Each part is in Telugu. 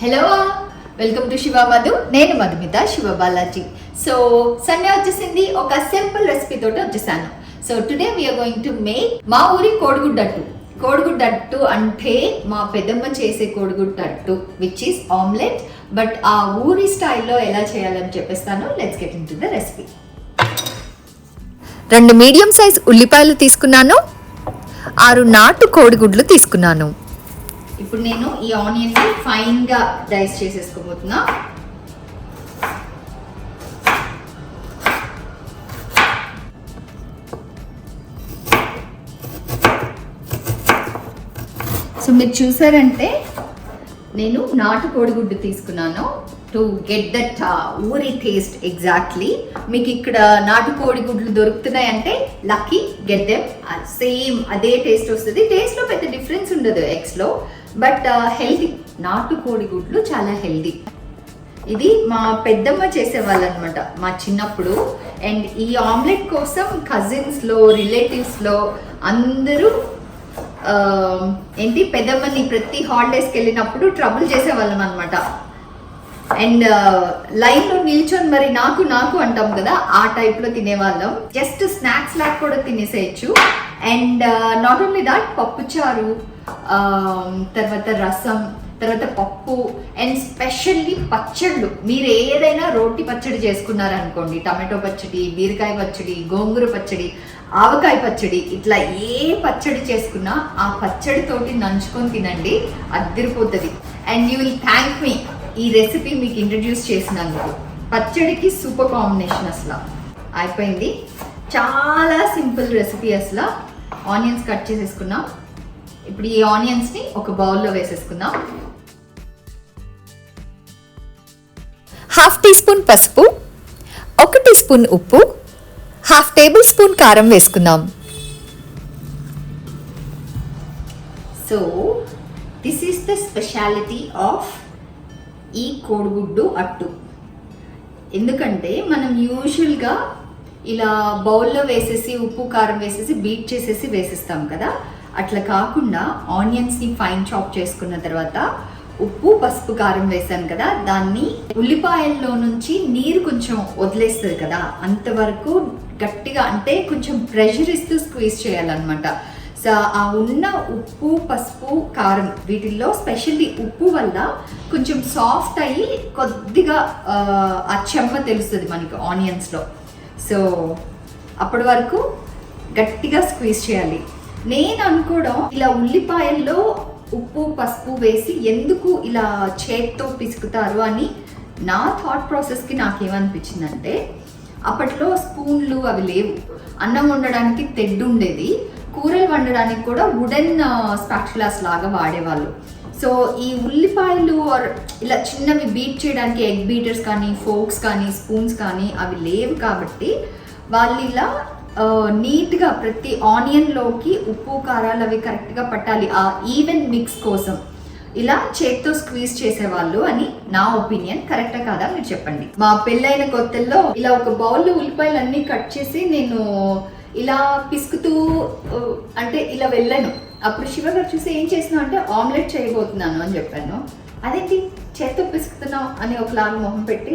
Hello welcome to Shiva Madhu నేను మధుమిత శివ బాలాజీ సో సండే వచ్చేసింది. ఒక సింపుల్ రెసిపీ తోటి వచ్చేసాను. So today we are going to make మా ఊరి కోడిగుడ్డట్టు. కోడిగుడ్డట్టు అంటే మా పెద్దమ్మ చేసే కోడిగుడ్డట్టు విచ్ ఈస్ ఆమ్లెట్ బట్ ఆ ఊరి స్టైల్లో ఎలా చేయాలని చెప్పేస్తాను. Let's get into the recipe రెండు మీడియం సైజ్ ఉల్లిపాయలు తీసుకున్నాను. ఆరు నాటు కోడిగుడ్లు తీసుకున్నాను. ఇప్పుడు నేను ఈ ఆనియన్ని ఫైన్గా డైస్ చేసేసుకోబోతున్నా. సో మీరు చూసారంటే నేను నాటు కోడిగుడ్డు తీసుకున్నాను టు గెట్ దట్ ఊరి టేస్ట్ ఎగ్జాక్ట్లీ మీకు ఇక్కడ నాటు కోడిగుడ్లు దొరుకుతున్నాయి అంటే లక్కీ గెట్ దెమ్ సేమ్ అదే టేస్ట్ వస్తుంది. టేస్ట్లో పెద్ద డిఫరెన్స్ ఉండదు ఎగ్స్లో బట్ హెల్దీ. నాటు కోడిగుడ్లు చాలా హెల్దీ. ఇది మా పెద్దమ్మ చేసేవాళ్ళనమాట మా చిన్నప్పుడు. అండ్ ఈ ఆమ్లెట్ కోసం కజిన్స్లో రిలేటివ్స్లో అందరూ ఏంటి పెద్దమ్మని ప్రతి హాలిడేస్కి వెళ్ళినప్పుడు ట్రబుల్ చేసేవాళ్ళం అనమాట అండ్ లైన్లో నిల్చొని మరి నాకు నాకు అంటాం కదా ఆ టైప్లో తినేవాళ్ళం. జస్ట్ స్నాక్స్ లాగా కూడా తినేసేయచ్చు. అండ్ నాట్ ఓన్లీ దాట్ పప్పుచారు తర్వాత రసం తర్వాత పప్పు అండ్ స్పెషల్లీ పచ్చళ్ళు. మీరు ఏదైనా రోటి పచ్చడి చేసుకున్నారనుకోండి టమాటో పచ్చడి బీరకాయ పచ్చడి గోంగూర పచ్చడి ఆవకాయ పచ్చడి ఇట్లా ఏ పచ్చడి చేసుకున్నా ఆ పచ్చడితోటి నంచుకొని తినండి అద్దరిపోతుంది. And you will thank me ఈ రెసిపీ మీకు ఇంట్రడ్యూస్ చేసినందుకు. పచ్చడికి సూపర్ కాంబినేషన్ అసలు. అయిపోయింది. చాలా సింపుల్ రెసిపీ అసలు. ఆనియన్స్ కట్ చేసేసుకున్నాం. ఇప్పుడు ఈ ఆనియన్స్ని ఒక బౌల్లో వేసేసుకుందాం. హాఫ్ టీ స్పూన్ పసుపు ఒక టీ స్పూన్ ఉప్పు హాఫ్ టేబుల్ స్పూన్ కారం వేసుకుందాం. So this is the speciality of ఈ కోడిగుడ్డు అట్టు. ఎందుకంటే మనం యూజువల్గా ఇలా బౌల్లో వేసేసి ఉప్పు కారం వేసేసి బీట్ చేసేసి వేసేస్తాం కదా. అట్లా కాకుండా ఆనియన్స్ని ఫైన్ చాప్ చేసుకున్న తర్వాత ఉప్పు పసుపు కారం వేసాను కదా దాన్ని ఉల్లిపాయల్లో నుంచి నీరు కొంచెం వదిలేస్తుంది కదా అంతవరకు గట్టిగా అంటే కొంచెం ప్రెషర్ ఇస్తూ స్క్వీజ్ చేయాలన్నమాట. సో ఆ ఉన్న ఉప్పు పసుపు కారం వీటిల్లో స్పెషల్లీ ఉప్పు వల్ల కొంచెం సాఫ్ట్ అయ్యి కొద్దిగా ఆ, చెమ్మ తెలుస్తుంది మనకి ఆనియన్స్లో. సో అప్పటి వరకు గట్టిగా స్క్వీజ్ చేయాలి. నేను అనుకోవడం ఇలా ఉల్లిపాయల్లో ఉప్పు పసుపు వేసి ఎందుకు ఇలా చేత్తో పిసుకుతారు అని నా థాట్ ప్రాసెస్కి నాకేమనిపించిందంటే అప్పట్లో స్పూన్లు అవి లేవు. అన్నం వండడానికి తెడ్డు ఉండేది. కూరలు వండడానికి కూడా వుడెన్ స్పాక్చులాస్ లాగా వాడేవాళ్ళు. సో ఈ ఉల్లిపాయలు ఆర్ ఇలా చిన్నవి బీట్ చేయడానికి ఎగ్ బీటర్స్ కానీ ఫోక్స్ కానీ స్పూన్స్ కానీ అవి లేవు కాబట్టి వాళ్ళు ఇలా నీట్గా ప్రతి ఆనియన్లోకి ఉప్పు కారాలు అవి కరెక్ట్గా పట్టాలి. ఆ ఈవెన్ మిక్స్ కోసం. ఇలా చేత్తో స్క్వీజ్ చేసేవాళ్ళు అని నా ఒపీనియన్. కరెక్టా కాదా మీరు చెప్పండి. మా పెళ్ళైన కొత్తల్లో ఇలా ఒక బౌల్లో ఉల్లిపాయలు అన్నీ కట్ చేసి నేను ఇలా పిసుకుతూ అంటే ఇలా వెళ్ళాను. అప్పుడు శివ గారు చూసి ఏం చేసినావు అంటే ఆమ్లెట్ చేయబోతున్నాను అని చెప్పాను. అదేంటి? చేత్తో పిసుకుతున్నావు అని ఒకలాగా మొహం పెట్టి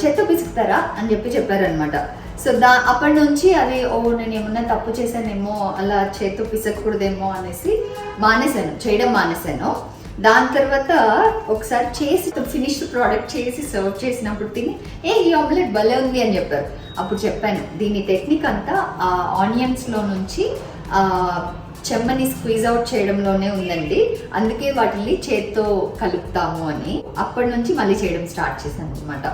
చేత్తో పిసుకుతారా అని చెప్పి చెప్పారనమాట సో దా అప్పటి నుంచి అది ఓ నేను ఏమన్నా తప్పు చేశానేమో అలా చేత్తో పిసకూడదేమో అనేసి మానేశాను చేయడం మానేశాను. దాని తర్వాత ఒకసారి చేసి ఫినిష్డ్ ప్రోడక్ట్ చేసి సర్వ్ చేసినప్పుడు తిని ఏ ఈ ఆమ్లెట్ భలే ఉంది అని చెప్పారు. అప్పుడు చెప్పాను దీని టెక్నిక్ అంతా ఆ ఆనియన్స్లో నుంచి చెమ్మని స్క్వీజ్ అవుట్ చేయడంలోనే ఉందండి. అందుకే వాటిని చేత్తో కలుపుతాము అని. అప్పటి నుంచి మళ్ళీ చేయడం స్టార్ట్ చేశాను అనమాట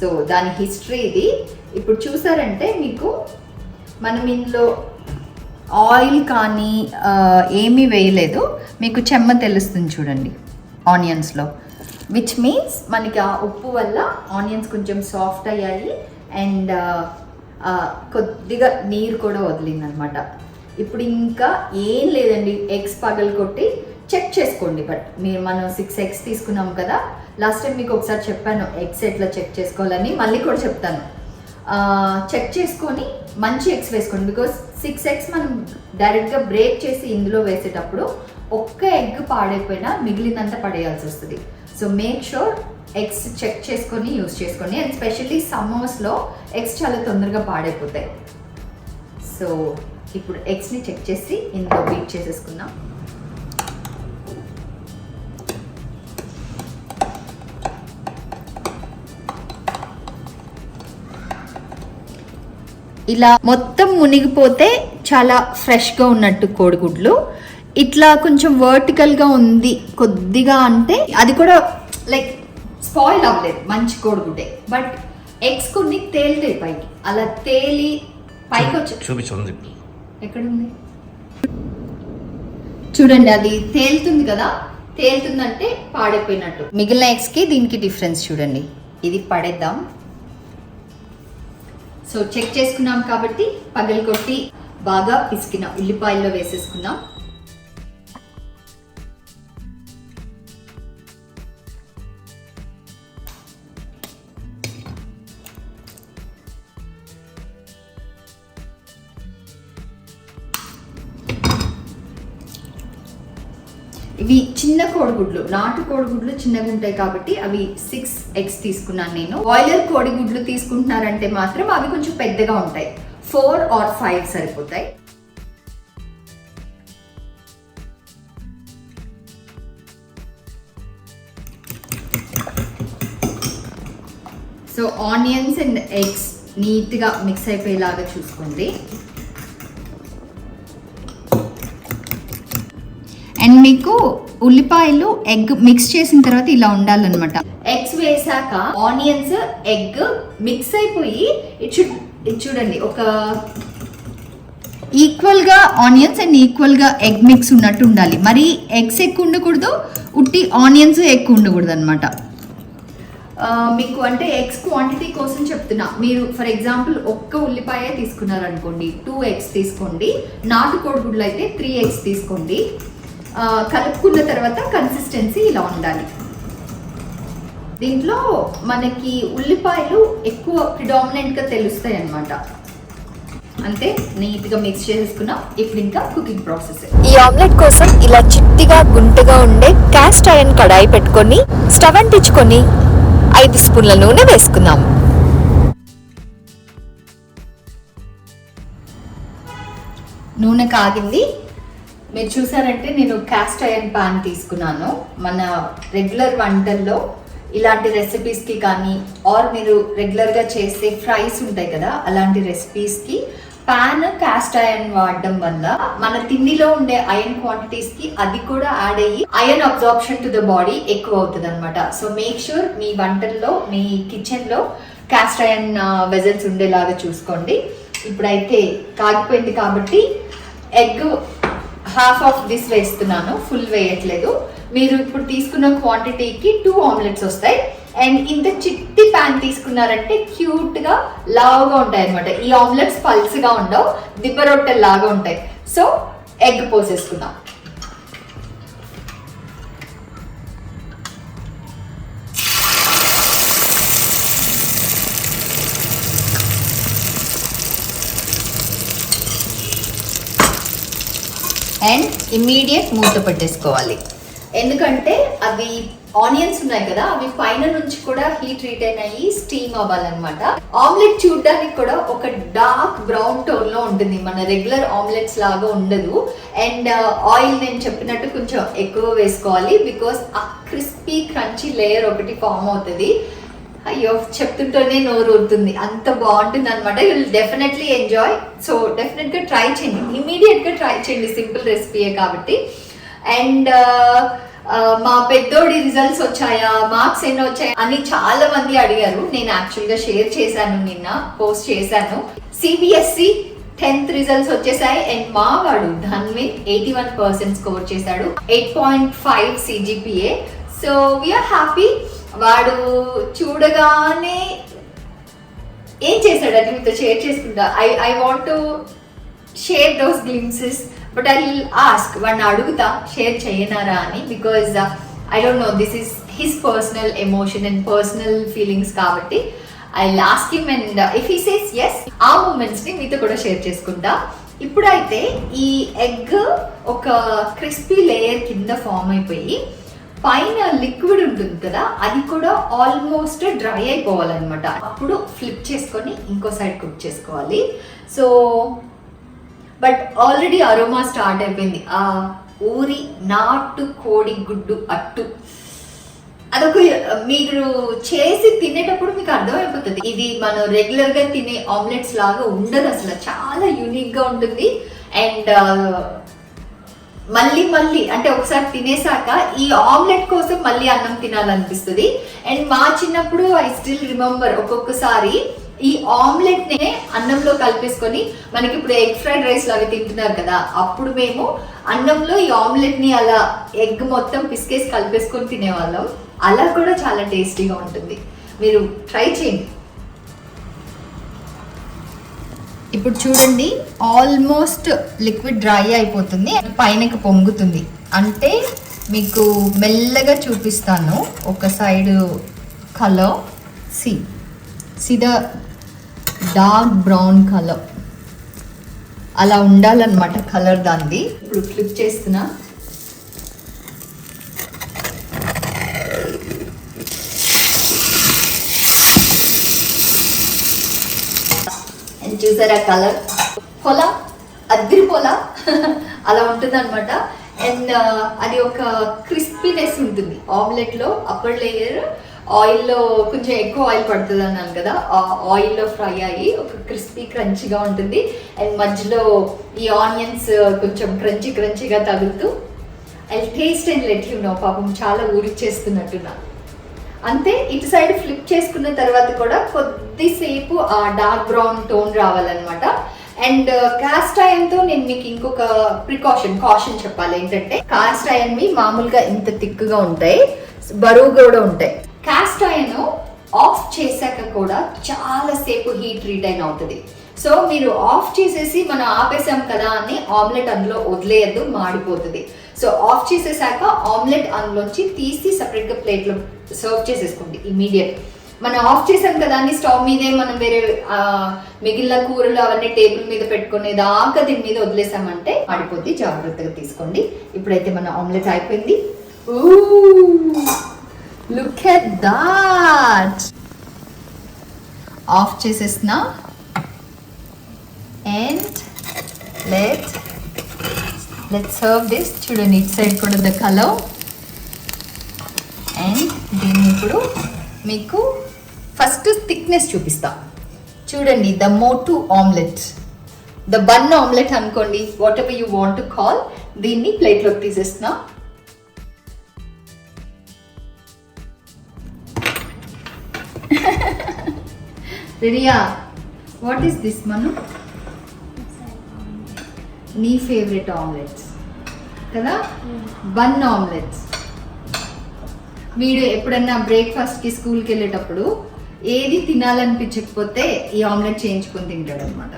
సో దాని హిస్టరీ ఇది. ఇప్పుడు చూసారంటే మీకు మనం ఇందులో ఆయిల్ కానీ ఏమీ వేయలేదు. మీకు చెమ్మ తెలుస్తుంది చూడండి ఆనియన్స్లో. విచ్ మీన్స్ మనకి ఆ ఉప్పు వల్ల ఆనియన్స్ కొంచెం సాఫ్ట్ అయ్యాయి. అండ్ కొద్దిగా నీరు కూడా వదిలింది అనమాట ఇప్పుడు ఇంకా ఏం లేదండి ఎగ్స్ పగలు కొట్టి చెక్ చేసుకోండి. బట్ మీరు మనం సిక్స్ ఎగ్స్ తీసుకున్నాం కదా. లాస్ట్ టైం మీకు ఒకసారి చెప్పాను ఎగ్స్ ఎట్లా చెక్ చేసుకోవాలని. మళ్ళీ కూడా చెప్తాను. చెక్ చేసుకొని మంచి ఎగ్స్ వేసుకోండి. బికాస్ సిక్స్ ఎగ్స్ మనం డైరెక్ట్గా బ్రేక్ చేసి ఇందులో వేసేటప్పుడు ఒక్క ఎగ్ పాడైపోయినా మిగిలినంత పడేయాల్సి వస్తుంది. So make sure eggs check చేసుకొని యూస్ చేసుకోండి. అండ్ స్పెషల్లీ సమ్మర్స్లో ఎగ్స్ చాలా తొందరగా పాడైపోతాయి. సో ఇప్పుడు ఎగ్స్ని చెక్ చేసి ఇందులో బీట్ చేసేసుకుందాం. ఇలా మొత్తం మునిగిపోతే చాలా ఫ్రెష్గా ఉన్నట్టు కోడిగుడ్లు. ఇట్లా కొంచెం వర్టికల్గా ఉంది కొద్దిగా అంటే అది కూడా లైక్ స్పాయిల్ అవ్వలేదు మంచి కోడిగుడ్డే. బట్ ఎగ్స్ కొన్ని తేలితాయి పైకి. అలా తేలి పైకి వచ్చి చూపించుంది ఎక్కడుంది? చూడండి అది తేలుతుంది కదా? తేలుతుందంటే పాడైపోయినట్టు. మిగిలిన ఎగ్స్కి దీనికి డిఫరెన్స్ చూడండి. ఇది పడేద్దాం. సో చెక్ చేసుకున్నాం కాబట్టి పగలు కొట్టి బాగా పిసికిన ఉల్లిపాయల్లో వేసేసుకుందాం. ఇవి చిన్న కోడిగుడ్లు నాటు కోడిగుడ్లు చిన్నగా ఉంటాయి కాబట్టి అవి సిక్స్ ఎగ్స్ తీసుకున్నాను నేను. బాయిలర్ కోడిగుడ్లు తీసుకుంటున్నారంటే మాత్రం అవి కొంచెం పెద్దగా ఉంటాయి. ఫోర్ ఆర్ ఫైవ్ సరిపోతాయి. సో ఆనియన్స్ అండ్ ఎగ్స్ నీట్గా మిక్స్ అయిపోయేలాగా చూసుకోండి. అండ్ మీకు ఉల్లిపాయలు ఎగ్ మిక్స్ చేసిన తర్వాత ఇలా ఉండాలన్నమాట. ఎగ్స్ వేసాక ఆనియన్స్ ఎగ్ మిక్స్ అయిపోయి ఇట్ చూడండి ఒక ఈక్వల్గా ఆనియన్స్ అండ్ ఈక్వల్గా ఎగ్ మిక్స్ ఉన్నట్టు ఉండాలి. మరి ఎగ్స్ ఎక్కువ ఉండకూడదు ఉట్టి ఆనియన్స్ ఎక్కువ ఉండకూడదు అనమాట మీకు అంటే ఎగ్స్ క్వాంటిటీ కోసం చెప్తున్నా. మీరు ఫర్ ఎగ్జాంపుల్ ఒక్క ఉల్లిపాయ తీసుకున్నారు అనుకోండి టూ ఎగ్స్ తీసుకోండి నాటుకోడి గుడ్లు అయితే త్రీ ఎగ్స్ తీసుకోండి. కలుపుకున్న తర్వాత కన్సిస్టెన్సీ ఇలా ఉండాలి. దీంట్లో మనకి ఉల్లిపాయలు ఎక్కువ predominant గా తెలుస్తాయి అన్నమాట అంతే నీట్గా మిక్స్ చేసేసుకున్నాం ఇప్పుడు ఇంకా కుకింగ్ ప్రాసెస్ ఈ ఆమ్లెట్ కోసం ఇలా చిట్టిగా గుంటగా ఉండే క్యాస్ట్ ఐరన్ కడాయి పెట్టుకొని స్టవ్ అంటించుకొని ఐదు స్పూన్ల నూనె వేసుకుందాం. నూనె కాగింది. మీరు చూసారంటే నేను క్యాస్ట్ ఐరన్ పాన్ తీసుకున్నాను. మన రెగ్యులర్ వంటల్లో ఇలాంటి రెసిపీస్కి కానీ ఆర్ మీరు రెగ్యులర్గా చేసే ఫ్రైస్ ఉంటాయి కదా అలాంటి రెసిపీస్కి పాన్ క్యాస్ట్ అయన్ వాడడం వల్ల మన తిండిలో ఉండే ఐరన్ క్వాంటిటీస్కి అది కూడా యాడ్ అయ్యి iron absorption to the body ఎక్కువ అవుతుంది అనమాట సో మేక్ షూర్ మీ వంటల్లో మీ కిచెన్లో క్యాస్ట్ అయన్ వెజల్స్ ఉండేలాగా చూసుకోండి. ఇప్పుడైతే కాగిపోయింది కాబట్టి ఎగ్ హాఫ్ ఆఫ్ దిస్ వేస్తున్నాను ఫుల్ వేయట్లేదు. మీరు ఇప్పుడు తీసుకున్న క్వాంటిటీకి టూ ఆమ్లెట్స్ వస్తాయి. అండ్ ఇంత చిట్టి ప్యాన్ తీసుకున్నారంటే క్యూట్గా లావుగా ఉంటాయి అనమాట ఈ ఆమ్లెట్స్ పల్స్గా ఉండవు దిబ్బ రొట్టెలు లాగా ఉంటాయి. సో ఎగ్ పోసేసుకుందాం. అండ్ ఇమ్మీడియట్ మూత పెట్టేసుకోవాలి. ఎందుకంటే అవి ఆనియన్స్ ఉన్నాయి కదా అవి పైన నుంచి కూడా హీట్ రిటైన్ అయ్యి స్టీమ్ అవ్వాలన్నమాట. ఆమ్లెట్ చూడడానికి కూడా ఒక డార్క్ బ్రౌన్ టోన్లో ఉంటుంది. మన రెగ్యులర్ ఆమ్లెట్స్ లాగా ఉండదు. అండ్ ఆయిల్ uh, నేను చెప్పినట్టు కొంచెం ఎక్కువ వేసుకోవాలి. బికాస్ ఆ క్రిస్పీ క్రంచీ లేయర్ ఒకటి ఫామ్ అవుతుంది. అయ్యో చెప్తుంటేనే నోరు ఊరుతుంది. అంత బాగుంటుంది అనమాట యూ డెఫినెట్లీ ఎంజాయ్ సో డెఫినెట్గా ట్రై చేయండి. ఇమీడియట్గా ట్రై చేయండి సింపుల్ రెసిపీయే కాబట్టి. అండ్ uh, uh, మా పెద్దోడి రిజల్ట్స్ వచ్చాయా? మార్క్స్ ఎన్ని వచ్చాయా? అని చాలా మంది అడిగారు. నేను యాక్చువల్గా షేర్ చేశాను నిన్న పోస్ట్ చేశాను. సిబిఎస్సి టెన్త్ రిజల్ట్స్ వచ్చేసాయి. అండ్ మా వాడు Dhanvin eighty one percent score చేశాడు eight point five CGPA so we are happy వాడు చూడగానే ఏం చేశాడని మీతో షేర్ చేసుకుంటా? I I want to share those glimpses but I will ask వాడిని అడుగుతా షేర్ చేయనారా? అని because I don't know this is his personal emotion and personal feelings కాబట్టి I last him and if he says yes ఆ మూమెంట్స్ని మీతో కూడా షేర్ చేసుకుంటా. ఇప్పుడైతే ఈ ఎగ్ ఒక క్రిస్పీ లేయర్ కింద ఫామ్ అయిపోయి పైన లిక్విడ్ ఉంటుంది కదా అది కూడా ఆల్మోస్ట్ డ్రై అయిపోవాలన్నమాట. అప్పుడు ఫ్లిప్ చేసుకొని ఇంకో సైడ్ కుక్ చేసుకోవాలి. So but already aroma start అయిపోయింది. ఆ ఊరి నాటు కోడి గుడ్డు అట్టు. అదొక మీరు చేసి తినేటప్పుడు మీకు అర్థమైపోతుంది. ఇది మనం రెగ్యులర్గా తినే ఆమ్లెట్స్ లాగా ఉండదు అసలు. చాలా యూనిక్గా ఉంటుంది. అండ్ మళ్ళీ మళ్ళీ అంటే ఒకసారి తినేసాక ఈ ఆమ్లెట్ కోసం మళ్ళీ అన్నం తినాలనిపిస్తుంది. అండ్ మా చిన్నప్పుడు ఐ స్టిల్ రిమెంబర్ ఒక్కొక్కసారి ఈ ఆమ్లెట్ నే అన్నంలో కలిపేసుకొని మనకి ఇప్పుడు ఎగ్ ఫ్రైడ్ రైస్ అవి తింటున్నారు కదా అప్పుడు మేము అన్నంలో ఈ ఆమ్లెట్ని అలా ఎగ్ మొత్తం పిసికేసి కలిపేసుకొని తినేవాళ్ళం. అలా కూడా చాలా టేస్టీగా ఉంటుంది. మీరు ట్రై చేయండి. ఇప్పుడు చూడండి ఆల్మోస్ట్ లిక్విడ్ డ్రై అయిపోతుంది పైనకి పొంగుతుంది. అంటే మీకు మెల్లగా చూపిస్తాను ఒక side colour see see the dark brown colour అలా ఉండాలన్నమాట కలర్ దాన్ని ఇప్పుడు ఫ్లిప్ చేస్తున్నా అండ్ చూసారా కలర్ పొల? అద్దరి పొల? అలా ఉంటుంది అనమాట అండ్ uh, అది ఒక క్రిస్పీనెస్ ఉంటుంది. ఆమ్లెట్లో అప్పర్ లేయర్ ఆయిల్లో కొంచెం ఎక్కువ ఆయిల్ పడుతుంది అన్నాను కదా ఆ ఆయిల్లో ఫ్రై అయ్యి ఒక క్రిస్పీ క్రంచిగా ఉంటుంది. అండ్ మధ్యలో ఈ ఆనియన్స్ కొంచెం క్రంచి క్రంచిగా తగులుతూ I taste and let you know పాపం చాలా ఊరిచ్చేస్తున్నట్టున్నాను అంతే ఇటు సైడ్ ఫ్లిప్ చేసుకున్న తర్వాత కూడా కొద్దిసేపు ఆ డార్క్ బ్రౌన్ టోన్ రావాలన్నమాట. అండ్ కాస్ట్తో నేను మీకు ఇంకొక ప్రికాషన్ కాషన్ చెప్పాలి. ఏంటంటే కాస్ట్ ఐరన్ మామూలుగా ఇంత థిక్గా ఉంటాయి బరువు కూడా ఉంటాయి. కాస్ట్ ఐరన్ ఆఫ్ చేశాక కూడా చాలా సేపు హీట్ రిటైన్ అవుతుంది. సో మీరు ఆఫ్ చేసేసి మనం ఆపేసాం కదా అని ఆమ్లెట్ అందులో వదిలేయద్దు మాడిపోతుంది. సో ఆఫ్ చేసేసాక ఆమ్లెట్ అందులోంచి తీసి సపరేట్గా ప్లేట్లో సర్వ్ చేసేసుకోండి ఇమీడియట్ మనం ఆఫ్ చేసాం కదా అని స్టవ్ మీదే మనం వేరే మిగిలిన కూరలు అవన్నీ టేబుల్ మీద పెట్టుకునే దాకా దీని మీద వదిలేసామంటే ఆడిపోద్ది జాగ్రత్తగా తీసుకోండి. ఇప్పుడైతే మన ఆమ్లెట్ అయిపోయింది. లుక్ ఎట్ దాట్ ఆఫ్ చేసేసిన and let let serve this చూడండి ఇట్ సైడ్ కూడా ద కలర్ అండ్ దీన్ని ఇప్పుడు మీకు ఫస్ట్ థిక్నెస్ చూపిస్తా. చూడండి ద మోటు ఆమ్లెట్ ద బన్ ఆమ్లెట్ అనుకోండి whatever you want call దీన్ని ప్లేట్లోకి తీసేస్తున్నా. రెడియా వాట్ ఈస్ దిస్ మను నీ ఫేవరెట్ ఆమ్లెట్స్ కదా? బన్ ఆమ్లెట్స్ వీడు ఎప్పుడన్నా బ్రేక్ఫాస్ట్కి స్కూల్కి వెళ్ళేటప్పుడు ఏది తినాలనిపించకపోతే ఈ ఆమ్లెట్ చేయించుకొని తింటాడు అనమాట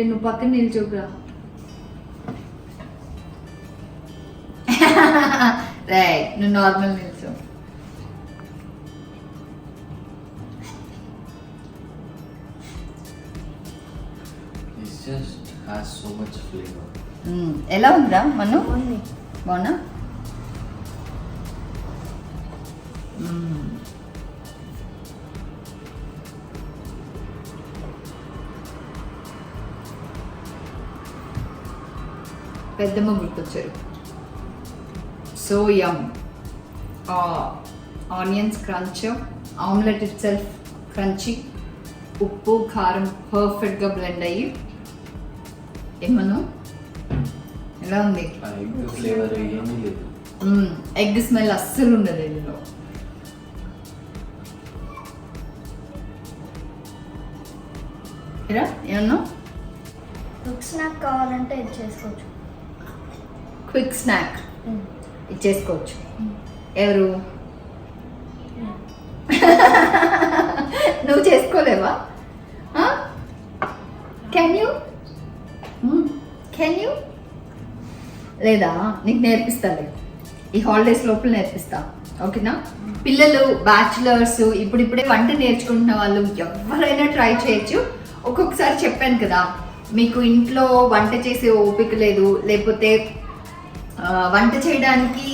నువ్వు పక్కన నిల్చోకురా. రైట్ నువ్వు నార్మల్ ఎలా ఉందిరా మను బాగున్నా? మ్మ్. పెద్దమ్మ గుర్తొచ్చారు. So yum onions crunch omelette itself crunchy ఉప్పు కారం పర్ఫెక్ట్గా బ్లెండ్ అయ్యి ఏమను? ఎలా ఉంది? ఎగ్ ఫ్లేవర్ ఏమీ లేదు. ఎగ్ స్మెల్ అస్సలు ఉండదు ఇందులో. ఏమన్నా బుక్స్ నాకు కావాలంటే ఇది చేసుకోవచ్చు. క్విక్ స్నాక్ ఇచ్చేసుకోవచ్చు ఎవరు? నువ్వు చేసుకోలేవా? Can you Hmm? Can you లేదా నీకు నేర్పిస్తాలే ఈ హాలిడేస్ లోపల నేర్పిస్తా. ఓకేనా? పిల్లలు బ్యాచులర్స్ ఇప్పుడిప్పుడే వంట నేర్చుకుంటున్న వాళ్ళు ఎవరైనా ట్రై చేయొచ్చు. ఒక్కొక్కసారి చెప్పాను కదా మీకు ఇంట్లో వంట చేసే ఓపిక లేదు లేకపోతే వంట చేయడానికి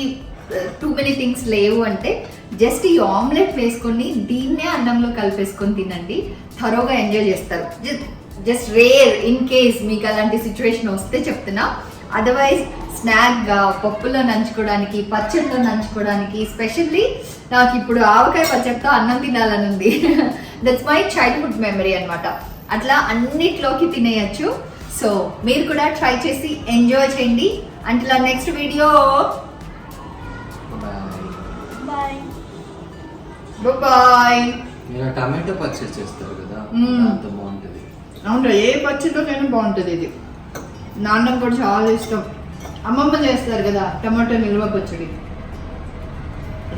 టూ మెనీ థింగ్స్ లేవు అంటే జస్ట్ ఈ ఆమ్లెట్ వేసుకొని దీన్నే అన్నంలో కలిపేసుకొని తినండి. థరోగా ఎంజాయ్ చేస్తారు. జస్ట్ రేర్ ఇన్ కేస్ మీకు అలాంటి సిచ్యువేషన్ వస్తే చెప్తున్నా. అదర్వైజ్ స్నాక్గా పప్పులో నంచుకోవడానికి పచ్చడిలో నంచుకోవడానికి స్పెషల్లీ నాకు ఇప్పుడు ఆవకాయ పచ్చడితో అన్నం తినాలని ఉంది. దట్స్ మై చైల్డ్హుడ్ మెమరీ అన్నమాట. అట్లా అన్నిట్లోకి తినేయచ్చు. సో మీరు కూడా ట్రై చేసి ఎంజాయ్ చేయండి. Until next video bye bye bye మీరు టమాటో పచ్చడి చేస్తారు కదా బాగుంటుంది అవును ఏ పచ్చడితోనైనా బాగుంటుంది ఇది. నాన్నకు కూడా చాలా ఇష్టం. అమ్మమ్మ చేస్తారు కదా టమాటో నిల్వ పచ్చడి.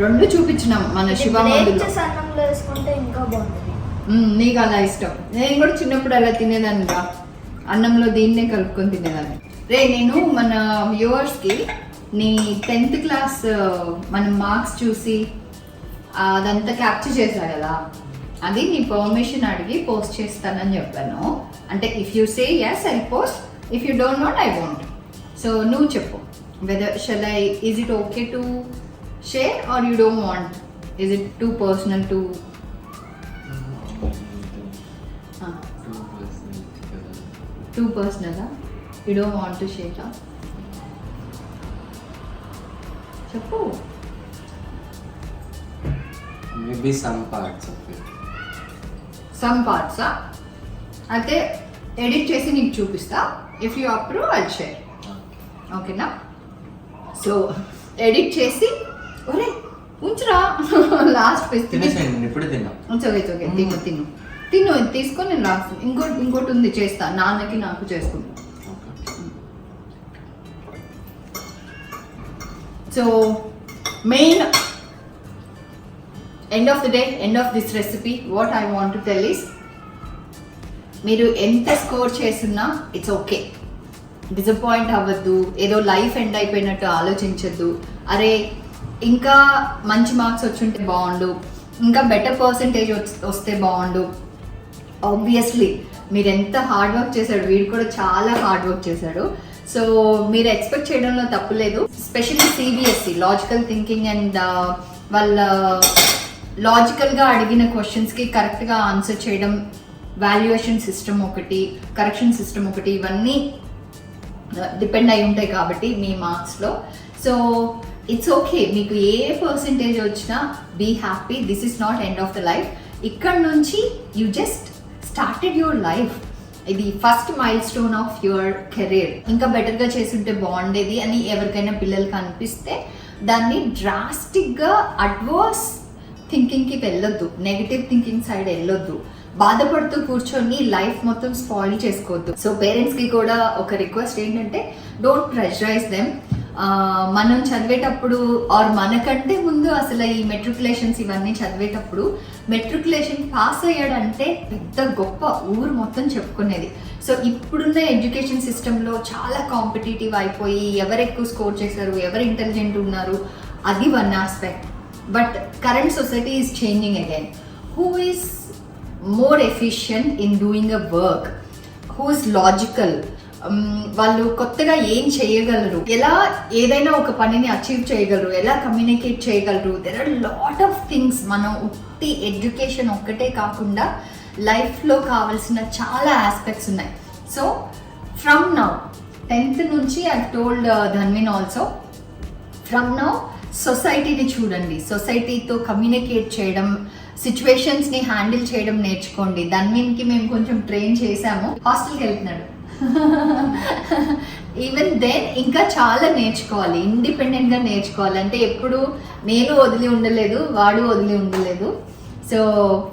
రెండు చూపించినాం మన శివ మందులో. బ్రేక్ అన్నంలో వేసుకుంటే ఇంకా బాగుంటుంది. మ్మ్, నీకు అలా ఇష్టం. నేను కూడా చిన్నప్పుడు అలా తినేదాన్ని రా. అన్నంలో దీన్నే కలుపుకొని తినేదాన్ని. రే నేను మన వ్యూవర్స్కి నీ టెన్త్ క్లాస్ మన మార్క్స్ చూసి అదంతా క్యాప్చర్ చేశా కదా? అది నీ పర్మిషన్ అడిగి పోస్ట్ చేస్తానని చెప్పాను. అంటే if you say yes I post if you don't not I want so నువ్వు చెప్పు. Whether shall I is it okay to share or you don't want is it too personal to too పర్సనలా you don't want to share చెప్పు maybe some parts of it some పార్ట్సా అయితే ఎడిట్ చేసి నీకు చూపిస్తా. If you approve I share ఓకేనా సో ఎడిట్ చేసి ఒరే ఉంచురా. లాస్ట్ పీస్ ఇప్పుడే తిన్నా. ఇట్స్ ఓకే ఓకే తిను తిను. తిను తీసుకొని నేను లాస్ట్ ఇంకోటి ఇంకోటి ఉంది చేస్తా. నాన్నకి నాకు చేసుకుంటా. So main end of the day end of this recipe what I want to tell is మీరు ఎంత స్కోర్ చేస్తున్నా ఇట్స్ ఓకే డిసప్పాయింట్ అవ్వద్దు. ఏదో లైఫ్ ఎండ్ అయిపోయినట్టు ఆలోచించద్దు. అరే ఇంకా మంచి మార్క్స్ వచ్చుంటే బాగుండు. ఇంకా బెటర్ పర్సంటేజ్ వస్తే బాగుండు. ఆబ్వియస్లీ మీరు ఎంత హార్డ్ వర్క్ చేశాడు వీడు కూడా చాలా హార్డ్ వర్క్ చేశాడు. సో మీరు ఎక్స్పెక్ట్ చేయడంలో తప్పు లేదు. Specially CBSE logical thinking and వాళ్ళ లాజికల్గా అడిగిన క్వశ్చన్స్కి కరెక్ట్గా ఆన్సర్ చేయడం వాల్యుయేషన్ సిస్టమ్ ఒకటి కరెక్షన్ సిస్టమ్ ఒకటి ఇవన్నీ uh, డిపెండ్ అయి ఉంటాయి కాబట్టి మీ మార్క్స్లో సో ఇట్స్ ఓకే మీకు ఏ పర్సంటేజ్ వచ్చినా be happy this is not end of the life ఇక్కడ నుంచి you just started your life ఇది first milestone of your career ఇంకా బెటర్గా చేస్తుంటే బాగుండేది అని ఎవరికైనా పిల్లలకి అనిపిస్తే దాన్ని డ్రాస్టిక్గా అడ్వర్స్ థింకింగ్కి వెళ్ళొద్దు. నెగిటివ్ థింకింగ్ సైడ్ వెళ్ళొద్దు. బాధపడుతూ కూర్చొని లైఫ్ మొత్తం స్పాయిల్ చేసుకోవద్దు. సో పేరెంట్స్కి కూడా ఒక రిక్వెస్ట్ ఏంటంటే డోంట్ ప్రెషరైజ్ దెమ్ మనం చదివేటప్పుడు ఆర్ మనకంటే ముందు అసలు ఈ మెట్రికులేషన్స్ ఇవన్నీ చదివేటప్పుడు మెట్రికులేషన్ పాస్ అయ్యాడంటే పెద్ద గొప్ప ఊరు మొత్తం చెప్పుకునేది. సో ఇప్పుడున్న ఎడ్యుకేషన్ సిస్టంలో చాలా కాంపిటేటివ్ అయిపోయి ఎవరు ఎక్కువ స్కోర్ చేశారు ఎవరు ఇంటెలిజెంట్ ఉన్నారు అది one aspect but current society is changing again who is more efficient in doing a work who is logical వాళ్ళు కొత్తగా ఏం చేయగలరు? ఎలా ఏదైనా ఒక పనిని అచీవ్ చేయగలరు? ఎలా కమ్యూనికేట్ చేయగలరు? There are lot of things మనం ఉట్టి ఎడ్యుకేషన్ ఒక్కటే కాకుండా లైఫ్లో కావాల్సిన చాలా ఆస్పెక్ట్స్ ఉన్నాయి. సో ఫ్రమ్ నౌ టెన్త్ నుంచి I told Dhanvin also from now సొసైటీని చూడండి. సొసైటీతో కమ్యూనికేట్ చేయడం సిచ్యువేషన్స్ని హ్యాండిల్ చేయడం నేర్చుకోండి. ధన్విన్కి మేము కొంచెం ట్రైన్ చేశాము. హాస్టల్కి వెళ్తున్నాడు. ఈవెన్ దెన్ ఇంకా చాలా నేర్చుకోవాలి. ఇండిపెండెంట్గా నేర్చుకోవాలి. అంటే ఎప్పుడు నేను వదిలి ఉండలేదు వాడు వదిలి ఉండలేదు. So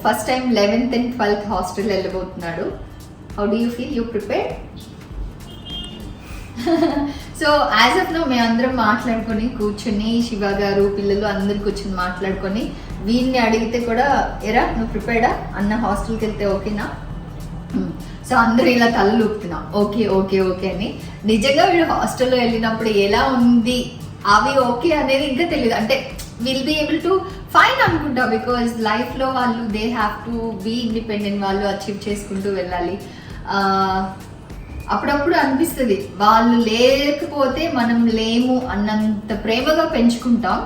first time eleventh and twelfth hostel వెళ్ళబోతున్నాడు. How do you feel you prepare so as of now మేమందరం మాట్లాడుకొని కూర్చొని శివ గారు పిల్లలు అందరు కూర్చొని మాట్లాడుకొని వీళ్ళని అడిగితే కూడా ఎరా నువ్వు ప్రిపేర్డా? అన్న హాస్టల్కి వెళ్తే ఓకేనా? సో అందరూ ఇలా తలలు ఊపుతున్నాం. ఓకే ఓకే ఓకే అని. నిజంగా వీడు హాస్టల్లో వెళ్ళినప్పుడు ఎలా ఉంది? అవి ఓకే అనేది ఇంకా తెలియదు అంటే will be able to fine అనుకుంటా బికాజ్ లైఫ్లో వాళ్ళు they have to be independent వాళ్ళు అచీవ్ చేసుకుంటూ వెళ్ళాలి. అప్పుడప్పుడు అనిపిస్తుంది వాళ్ళు లేకపోతే మనం లేము అన్నంత ప్రేమగా పెంచుకుంటాం.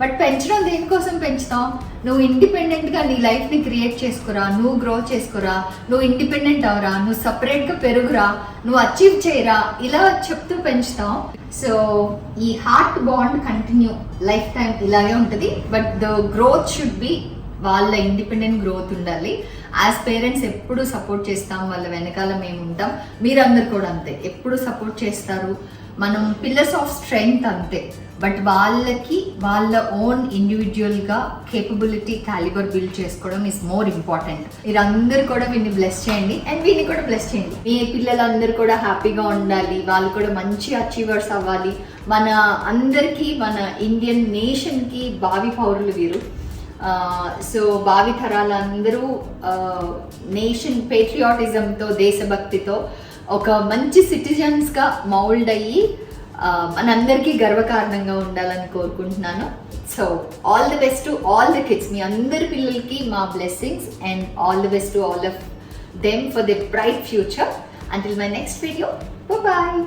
బట్ పెంచడం దేనికోసం పెంచుతాం? నువ్వు ఇండిపెండెంట్గా నీ లైఫ్ని క్రియేట్ చేసుకురా నువ్వు గ్రో చేసుకురా నువ్వు ఇండిపెండెంట్ అవరా నువ్వు సపరేట్గా పెరుగురా నువ్వు అచీవ్ చేయరా ఇలా చెప్తూ పెంచుతాం. సో ఈ heart bond continue life time ఇలాగే ఉంటుంది. But the growth should be వాళ్ళ ఇండిపెండెంట్ గ్రోత్ ఉండాలి. యాజ్ పేరెంట్స్ ఎప్పుడు సపోర్ట్ చేస్తాం వాళ్ళ వెనకాల మేము ఉంటాం. మీరందరు కూడా అంతే. ఎప్పుడు సపోర్ట్ చేస్తారు? మనం పిల్లర్స్ ఆఫ్ స్ట్రెంగ్త్ అంతే. బట్ వాళ్ళకి వాళ్ళ ఓన్ ఇండివిజువల్గా కేపబిలిటీ క్యాలిబర్ బిల్డ్ చేసుకోవడం ఇస్ మోర్ ఇంపార్టెంట్ మీరందరూ కూడా వీడిని బ్లెస్ చేయండి అండ్ వీని కూడా బ్లెస్ చేయండి. మీ పిల్లలందరూ కూడా హ్యాపీగా ఉండాలి. వాళ్ళు కూడా మంచి అచీవర్స్ అవ్వాలి. మన అందరికీ మన ఇండియన్ నేషన్కి భావి పౌరులు వీరు. సో భావి తరాలందరూ నేషన్ పేట్రియాటిజంతో దేశభక్తితో ఒక మంచి సిటిజన్స్గా మౌల్డ్ అయ్యి మనందరికీ గర్వకారణంగా ఉండాలని కోరుకుంటున్నాను. So all the best to all the kids మీ అందరి పిల్లలకి మా blessings and all the best to all of them for the bright future until my next video bye